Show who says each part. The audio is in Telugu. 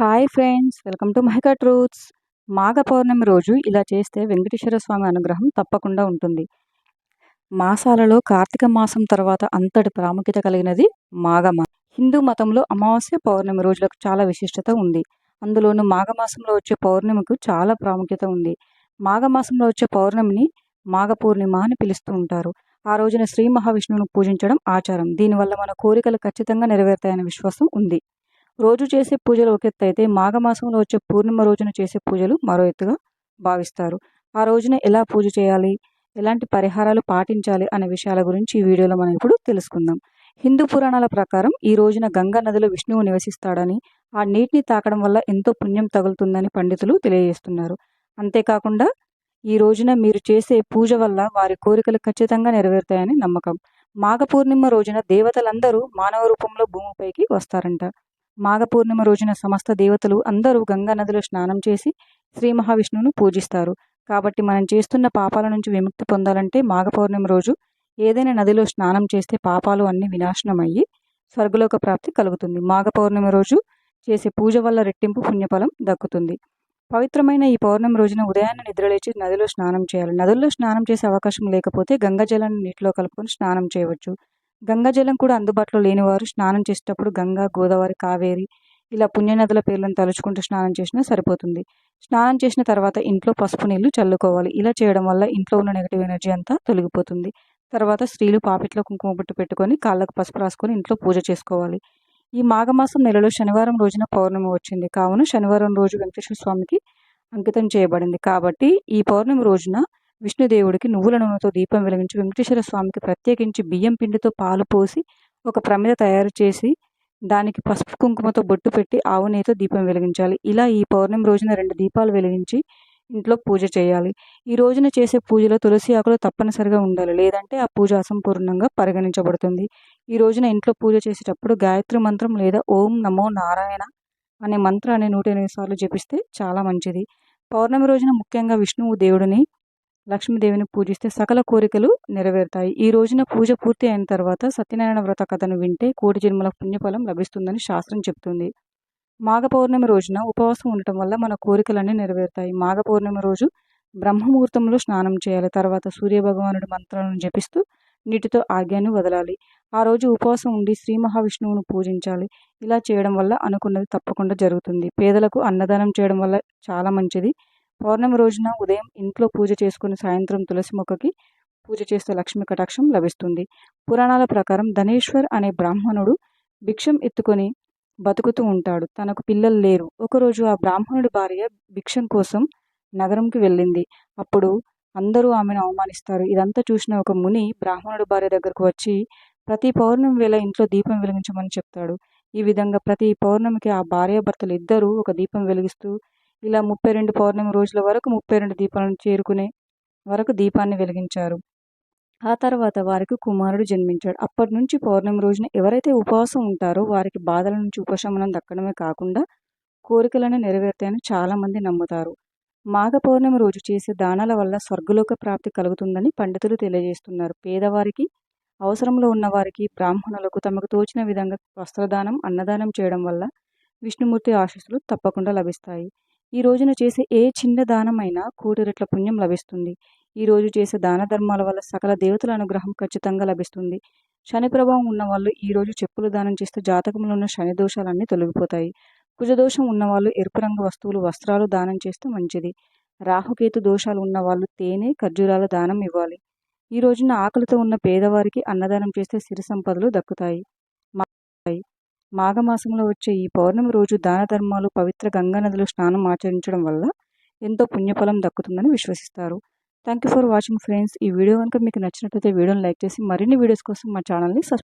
Speaker 1: Hi friends welcome to Mahika truths. మాఘ పౌర్ణమి రోజు ఇలా చేస్తే వెంకటేశ్వర స్వామి అనుగ్రహం తప్పకుండా ఉంటుంది. మాసాలలో కార్తీక మాసం తర్వాత అంతటి ప్రాముఖ్యత కలిగినది మాఘమ హిందూ మతంలో అమావాస్య పౌర్ణమి రోజులకు చాలా విశిష్టత ఉంది. అందులోనూ మాఘమాసంలో వచ్చే పౌర్ణమికు చాలా ప్రాముఖ్యత ఉంది. మాఘమాసంలో వచ్చే పౌర్ణమిని మాఘ పూర్ణిమ అని పిలుస్తూ ఉంటారు. ఆ రోజున శ్రీ మహావిష్ణువును పూజించడం ఆచారం. దీనివల్ల మన కోరికలు ఖచ్చితంగా నెరవేరుతాయనే విశ్వాసం ఉంది. రోజు చేసే పూజలు ఒక ఎత్తు అయితే మాఘమాసంలో వచ్చే పూర్ణిమ రోజున చేసే పూజలు మరో ఎత్తుగా భావిస్తారు. ఆ రోజున ఎలా పూజ చేయాలి? ఎలాంటి పరిహారాలు పాటించాలి అనే విషయాల గురించి ఈ వీడియోలో మనం ఇప్పుడు తెలుసుకుందాం. హిందూ పురాణాల ప్రకారం ఈ రోజున గంగా నదిలో విష్ణువు నివసిస్తాడని ఆ నీటిని తాకడం వల్ల ఎంతో పుణ్యం తగులుతుందని పండితులు తెలియజేస్తున్నారు. అంతేకాకుండా ఈ రోజున మీరు చేసే పూజ వల్ల వారి కోరికలు ఖచ్చితంగా నెరవేరుతాయని నమ్మకం. మాఘ పూర్ణిమ రోజున దేవతలందరూ మానవ రూపంలో భూమిపైకి వస్తారంట. మాఘ పూర్ణిమ రోజున సమస్త దేవతలు అందరూ గంగా నదిలో స్నానం చేసి శ్రీ మహావిష్ణువును పూజిస్తారు. కాబట్టి మనం చేస్తున్న పాపాల నుంచి విముక్తి పొందాలంటే మాఘ పౌర్ణమి రోజు ఏదైనా నదిలో స్నానం చేస్తే పాపాలు అన్ని వినాశనం అయ్యి స్వర్గలోక ప్రాప్తి కలుగుతుంది. మాఘ పౌర్ణమి రోజు చేసే పూజ వల్ల రెట్టింపు పుణ్యఫలం దక్కుతుంది. పవిత్రమైన ఈ పౌర్ణమి రోజున ఉదయాన్నే నిద్రలేచి నదిలో స్నానం చేయాలి. నదుల్లో స్నానం చేసే అవకాశం లేకపోతే గంగా జలాన్ని నీటిలో కలుపుకొని స్నానం చేయవచ్చు. గంగాజలం కూడా అందుబాటులో లేనివారు స్నానం చేసేటప్పుడు గంగా గోదావరి కావేరి ఇలా పుణ్యనదుల పేర్లను తలుచుకుంటూ స్నానం చేసినా సరిపోతుంది. స్నానం చేసిన తర్వాత ఇంట్లో పసుపు నీళ్ళు చల్లుకోవాలి. ఇలా చేయడం వల్ల ఇంట్లో ఉన్న నెగిటివ్ ఎనర్జీ అంతా తొలగిపోతుంది. తర్వాత స్త్రీలు పాపిట్లో కుంకుమ బొట్టు పెట్టుకొని కాళ్ళకు పసుపు రాసుకొని ఇంట్లో పూజ చేసుకోవాలి. ఈ మాఘమాసం నెలలో శనివారం రోజున పౌర్ణమి వచ్చింది. కావున శనివారం రోజు వెంకటేశ్వర స్వామికి అంకితం చేయబడింది. కాబట్టి ఈ పౌర్ణమి రోజున విష్ణుదేవుడికి నువ్వుల నూనెతో దీపం వెలిగించి వెంకటేశ్వర స్వామికి ప్రత్యేకించి బియ్యం పిండితో పాలు పోసి ఒక ప్రమిద తయారు చేసి దానికి పసుపు కుంకుమతో బొట్టు పెట్టి ఆవు నెయ్యితో దీపం వెలిగించాలి. ఇలా ఈ పౌర్ణమి రోజున రెండు దీపాలు వెలిగించి ఇంట్లో పూజ చేయాలి. ఈ రోజున చేసే పూజలో తులసి ఆకులు తప్పనిసరిగా ఉండాలి. లేదంటే ఆ పూజ అసంపూర్ణంగా పరిగణించబడుతుంది. ఈ రోజున ఇంట్లో పూజ చేసేటప్పుడు గాయత్రి మంత్రం లేదా ఓం నమో నారాయణ అనే మంత్రాన్ని నూట ఎనిమిది సార్లు జపిస్తే చాలా మంచిది. పౌర్ణమి రోజున ముఖ్యంగా విష్ణువు దేవుడిని లక్ష్మీదేవిని పూజిస్తే సకల కోరికలు నెరవేరుతాయి. ఈ రోజున పూజ పూర్తి అయిన తర్వాత సత్యనారాయణ వ్రత కథను వింటే కోటి జన్మల పుణ్యఫలం లభిస్తుందని శాస్త్రం చెప్తుంది మాఘ పౌర్ణమి రోజున ఉపవాసం ఉండటం వల్ల మన కోరికలన్నీ నెరవేరుతాయి. మాఘ పౌర్ణమి రోజు బ్రహ్మముహూర్తంలో స్నానం చేయాలి. తర్వాత సూర్యభగవానుడి మంత్రాలను జపిస్తూ నీటితో ఆజ్ఞాన్ని వదలాలి. ఆ రోజు ఉపవాసం ఉండి శ్రీ మహావిష్ణువును పూజించాలి. ఇలా చేయడం వల్ల అనుకున్నది తప్పకుండా జరుగుతుంది. పేదలకు అన్నదానం చేయడం వల్ల చాలా మంచిది. పౌర్ణమి రోజున ఉదయం ఇంట్లో పూజ చేసుకుని సాయంత్రం తులసి మొక్కకి పూజ చేస్తే లక్ష్మీ కటాక్షం లభిస్తుంది. పురాణాల ప్రకారం ధనేశ్వర్ అనే బ్రాహ్మణుడు భిక్షం ఎత్తుకొని బతుకుతూ ఉంటాడు. తనకు పిల్లలు లేరు. ఒకరోజు ఆ బ్రాహ్మణుడి భార్య భిక్షం కోసం నగరంకి వెళ్ళింది. అప్పుడు అందరూ ఆమెను అవమానిస్తారు. ఇదంతా చూసిన ఒక ముని బ్రాహ్మణుడి భార్య దగ్గరకు వచ్చి ప్రతి పౌర్ణమి వేళ ఇంట్లో దీపం వెలిగించమని చెప్తాడు. ఈ విధంగా ప్రతి పౌర్ణమికి ఆ భార్యాభర్తలు ఇద్దరూ ఒక దీపం వెలిగిస్తూ ఇలా ముప్పై రెండు పౌర్ణమి రోజుల వరకు ముప్పై రెండు దీపాలను చేరుకునే వరకు దీపాన్ని వెలిగించారు. ఆ తర్వాత వారికి కుమారుడు జన్మించాడు. అప్పటి నుంచి పౌర్ణమి రోజున ఎవరైతే ఉపవాసం ఉంటారో వారికి బాధల నుంచి ఉపశమనం దక్కడమే కాకుండా కోరికలను నెరవేర్తాయని చాలామంది నమ్ముతారు. మాఘ పౌర్ణమి రోజు చేసే దానాల వల్ల స్వర్గలోక ప్రాప్తి కలుగుతుందని పండితులు తెలియజేస్తున్నారు. పేదవారికి అవసరంలో ఉన్నవారికి బ్రాహ్మణులకు తమకు తోచిన విధంగా వస్త్రదానం అన్నదానం చేయడం వల్ల విష్ణుమూర్తి ఆశీస్సులు తప్పకుండా లభిస్తాయి. ఈ రోజున చేసే ఏ చిన్న దానమైనా కోటి రెట్ల పుణ్యం లభిస్తుంది. ఈ రోజు చేసే దాన ధర్మాల వల్ల సకల దేవతల అనుగ్రహం ఖచ్చితంగా లభిస్తుంది. శని ప్రభావం ఉన్న వాళ్ళు ఈ రోజు చెప్పులు దానం చేస్తే జాతకంలో ఉన్న శని దోషాలన్నీ తొలగిపోతాయి. కుజదోషం ఉన్నవాళ్ళు ఎరుపు రంగు వస్తువులు వస్త్రాలు దానం చేస్తే మంచిది. రాహుకేతు దోషాలు ఉన్న వాళ్ళు తేనె ఖర్జూరాల దానం ఇవ్వాలి. ఈ రోజున ఆకలితో ఉన్న పేదవారికి అన్నదానం చేస్తే సిరి సంపదలు దక్కుతాయి. మాఘమాసంలో వచ్చే ఈ పౌర్ణమి రోజు దాన ధర్మాలు పవిత్ర గంగా నదిలో స్నానం ఆచరించడం వల్ల ఎంతో పుణ్యఫలం దక్కుతుందని విశ్వసిస్తారు. Thank you for watching friends ఈ వీడియో కనుక మీకు నచ్చినట్లయితే వీడియోని లైక్ చేసి మరిన్ని వీడియోస్ కోసం మా ఛానల్ని సబ్స్క్రైబ్